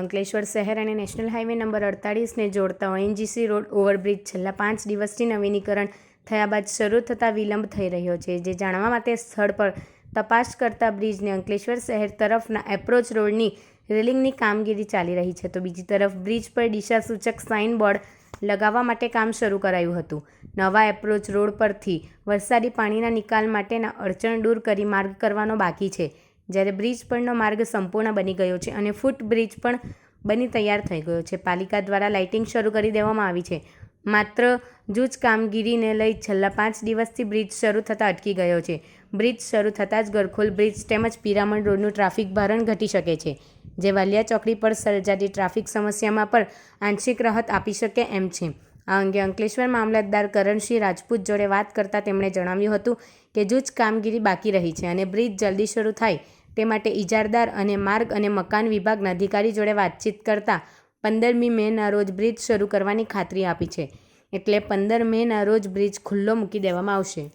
અંકલેશ્વર શહેર અને national highway number અડતાળીસને જોડતા ઓએનજીસી રોડ ઓવરબ્રિજ છેલ્લા પાંચ દિવસથી નવીનીકરણ થયા બાદ શરૂ થતાં વિલંબ થઈ રહ્યો છે, જે જાણવા માટે સ્થળ પર તપાસ કરતા બ્રિજને અંકલેશ્વર શહેર તરફના એપ્રોચ રોડની રેલિંગની કામગીરી ચાલી રહી છે. તો બીજી તરફ બ્રિજ પર દિશાસૂચક સાઇન બોર્ડ લગાવવા માટે કામ શરૂ કરાયું હતું. નવા એપ્રોચ રોડ પરથી વરસાદી પાણીના નિકાલ માટેના અડચણ દૂર કરી માર્ગ કરવાનો બાકી છે. જ્યારે બ્રિજ પરનો માર્ગ સંપૂર્ણ બની ગયો છે અને ફૂટ બ્રિજ પણ બની તૈયાર થઈ ગયો છે. પાલિકા દ્વારા લાઇટિંગ શરૂ કરી દેવામાં આવી છે. માત્ર જૂજ કામગીરીને લઈ છેલ્લા પાંચ દિવસથી બ્રિજ શરૂ થતાં અટકી ગયો છે. બ્રિજ શરૂ થતાં જ ગરખોલ બ્રિજ તેમજ પિરામણ રોડનું ટ્રાફિક ભારણ ઘટી શકે છે. જે વાલિયા ચોકડી પર સર્જાતી ટ્રાફિક સમસ્યામાં પણ આંશિક રાહત આપી શકે એમ છે. આ અંગે અંકલેશ્વર મામલતદાર કરણસિંહ રાજપૂત જોડે વાત કરતાં તેમણે જણાવ્યું હતું કે જૂજ કામગીરી બાકી રહી છે અને બ્રિજ જલ્દી શરૂ થાય તે માટે ઇજારદાર અને માર્ગ અને મકાન વિભાગના અધિકારી જોડે વાતચીત કરતાં પંદરમી મેના રોજ બ્રિજ શરૂ કરવાની ખાતરી આપી છે. એટલે પંદર મેના રોજ બ્રિજ ખુલ્લો મૂકી દેવામાં આવશે.